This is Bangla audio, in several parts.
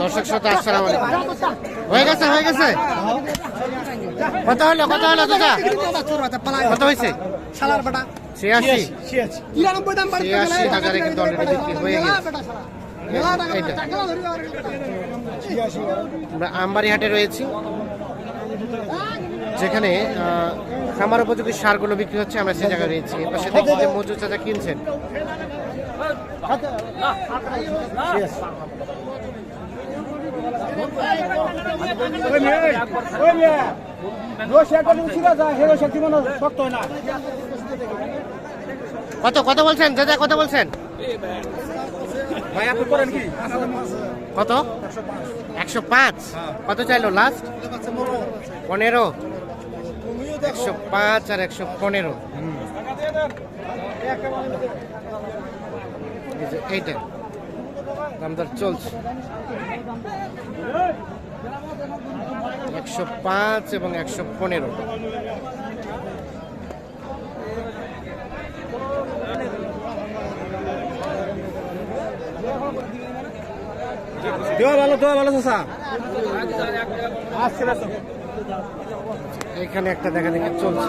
দর্শক শ্রোতা, আসসালাম হয়ে গেছে হয়ে গেছে? কত হলো কত হলো দাদা কত হয়েছে? ছিয়াশি। ছিয়াশি রয়েছি। যেখানে খামার উপযোগী সারগুলো বিক্রি হচ্ছে, আমরা সেই জায়গায় রয়েছি। পাশে দেখছি যে মজুর চাচা কিনছেন। কত কত বলছেন? চাচা কত বলছেন? কত? একশো পাঁচ। কত চাইলো লাস্ট পনেরো। একশো পাঁচ আর একশো পনেরো। এই এইটা। দাম দর চলছে। একশো পাঁচ এবং একশো পনেরো। ভালো দেওয়া ভালো চাষা এখানে একটা দেখা দেখি চলছে।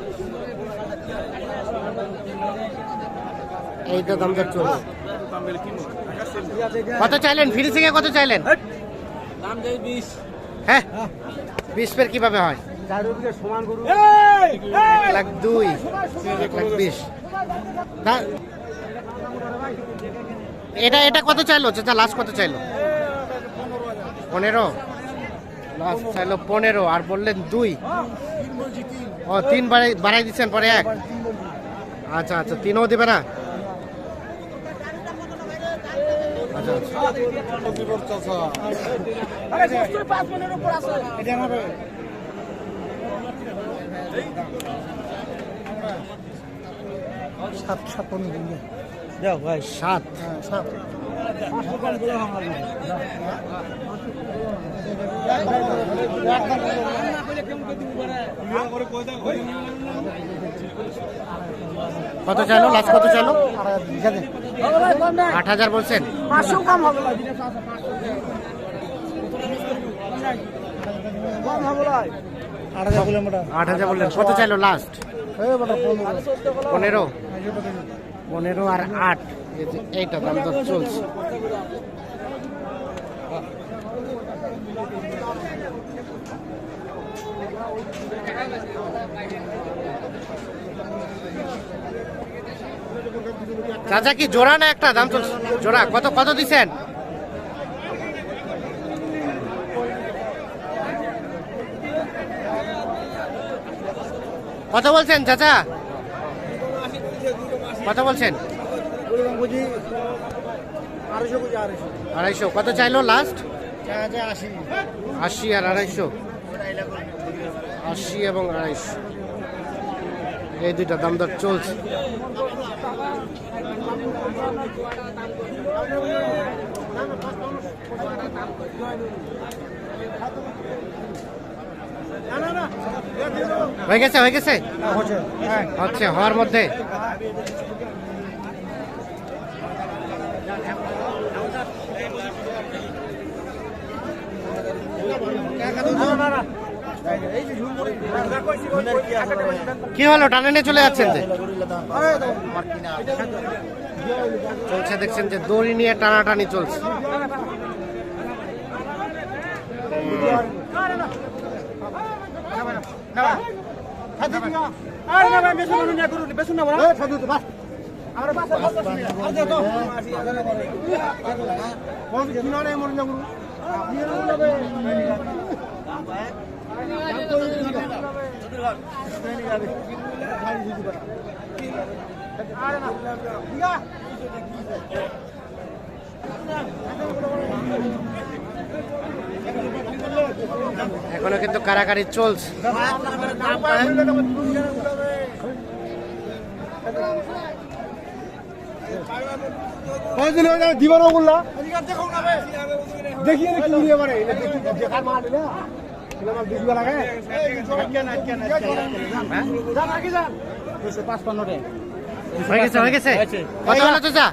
এই তো দাম চলছে। কত চাইলেন? ফ্রি থেকে কত চাইলেন? হ্যাঁ? বিশ পের কীভাবে হয়? এক লাখ দুই। এক লাখ বিশ। এটা এটা কত চাইলো? চাচা লাস্ট কত চাইলো? পনেরো। লাস্ট চাইলো পনেরো আর বললেন দুই। ও তিন বাড়াই বাড়াই দিচ্ছেন পরে এক। আচ্ছা আচ্ছা তিনও দেবে না আচ্ছা আচ্ছা সাত সাত পনেরো দিন দেও ভাই সাত সাত কত চাইলো? লাস্ট কত চাইলো? আট হাজার বলছেন। আট হাজার বললেন। কত চাইলো লাস্ট? পনেরো। পনেরো আর আট। এইটা দাম তো চলছে। চাচা কি জোড়া না একটা? দাম চলছে জোড়া। কত কত দিচ্ছেন কত বলছেন, চাচা? কত বলছেন? বুঝি আড়াইশো বুঝি আড়াইশো। আড়াইশো। কত চাইলো লাস্ট আশি। আশি আর আড়াইশো। আশি এবং আড়াইশো। এই দুইটা দাম দর চলছে। হয়ে গেছে হয়ে গেছে? হ্যাঁ হচ্ছে হওয়ার মধ্যে? কি হলো টানে নিয়ে চলে যাচ্ছেন যে? চলছে দেখছেন যে দড়ি নিয়ে টানাটানি চলছে। এখনও কিন্তু কারাকারি চলছে। কয়দিন হয়ে কি হয়ে গেছে হয়ে গেছে কত হলো চাচা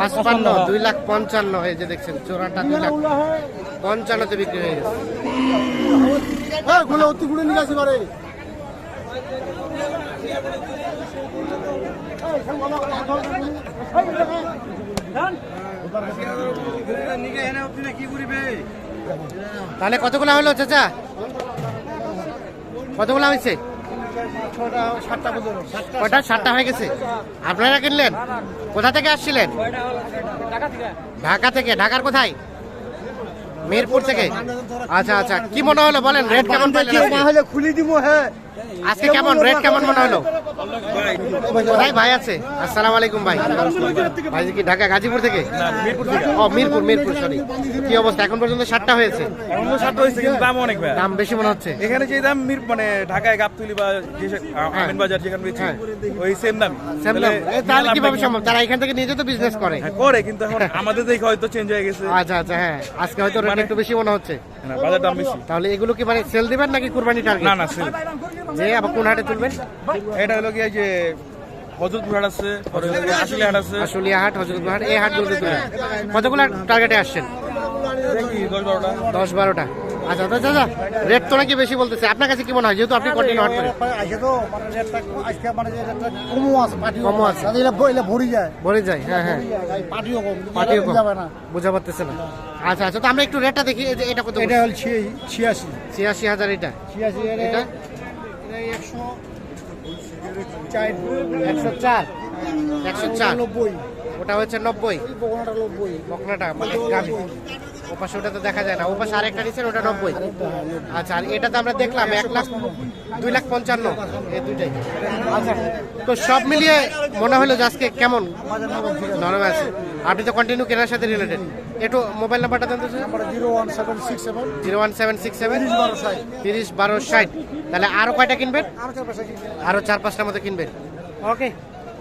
পাঁচপান্ন দুই লাখ পঞ্চান্ন এই যে দেখছেন চোরাটা দুই লাখ পঞ্চান্নতে বিক্রি হয়ে গেছে অতি গুলো নিয়ে আসি পারে তাহলে কতগুলো হলো চাচা? কতগুলো হয়েছে? কটা? সাতটা। হয়ে গেছে। আপনারা কিনলেন? কোথা থেকে আসছিলেন? ঢাকা থেকে। ঢাকার কোথায়? মিরপুর থেকে। আচ্ছা আচ্ছা। কি মনে হলো বলেন? রেট কেমন আজকে? হলে খুলি দিব হ্যাঁ। আজকে কেমন? রেট কেমন মনে হলো? কোথায় ভাই আছে। আসসালামু আলাইকুম ভাই। ভাই কি ঢাকা গাজীপুর থেকে? ও মিরপুর মিরপুর সরি কি অবস্থা? এখন পর্যন্ত সাতটা হয়েছে। এখন তো সাত হয়েছে কিন্তু দাম অনেক ভাই। দাম বেশি মনে হচ্ছে। এখানে যে দাম মির মানে ঢাকায় গাবতলি বা যে আমিন বাজার যেখানে বেচি হ্যাঁ। ওই সেম দাম। সেম দাম। তাহলে কীভাবে সম্ভব? তারা এখান থেকে নিজে তো বিজনেস করে। করে কিন্তু এখন আমাদের দেখে হয়তো চেঞ্জ হয়ে গেছে। আচ্ছা আচ্ছা হ্যাঁ। আজকে হয়তো রেট একটু বেশি মনে হচ্ছে। না, বাজার দাম বেশি। তাহলে এগুলো কি মানে সেল দিবেন নাকি কুরবানি টার্গেট না না সেল যে আবার কোন হাটে তুলবেন? এটা হলো কি এই যে হজরতপুর হাট আছে আশুলিয়া হাট আছে। আশুলিয়া হাট হজরতপুর হাট এই হাটগুলোতে তুলবেন। কতগুলো টার্গেটে আসছেন? দশ বারোটা। দশ বারোটা আচ্ছা রেট তো নাকি বেশি বলতেছে। আপনার কাছে কি মনে হয়? যেহেতু আপনি কন্টিনিউ হাট করেন আজকে তো রেটটা আজকে রেটটা কমও আছে ভরি যায়। ভরে যায় হ্যাঁ হ্যাঁ। পাটিও কম। পাটিও কম। বোঝা পারতেছে না। আচ্ছা আচ্ছা তো আমরা একটু রেটটা দেখি। যে এটা কত এটা হল ছিয়াশি। ছিয়াশি। হাজার এটা। ছিয়াশি এটা? এটা একশো চার। একশো চার। একশো চার। নব্বই। ওটা হচ্ছে নব্বই। বকনাটা নব্বই। বকনাটা মানে গাভি ও পাশে ওটা তো দেখা যায় না। ও পাশে আরেকটা নিচ্ছেন ওটা নব্বই। আচ্ছা আর এটা তো আমরা দেখলাম এক লাখ দুই লাখ পঞ্চান্ন। এই দুইটাই। আচ্ছা তো সব মিলিয়ে মনে হলো যে আজকে কেমন? নরম আছে। আপনি তো কন্টিনিউ কেনার সাথে রিলেটেড একটু মোবাইল নাম্বারটা দেন তো zero one seven six seven. Zero one seven six seven. তিরিশ বারো ষাট। তাহলে আরও কয়টা কিনবেন? আরও চার পাঁচটা আরও চার পাঁচটার মতো কিনবেন। ওকে।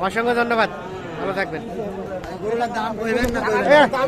অসংখ্য ধন্যবাদ। ভালো থাকবেন। দাম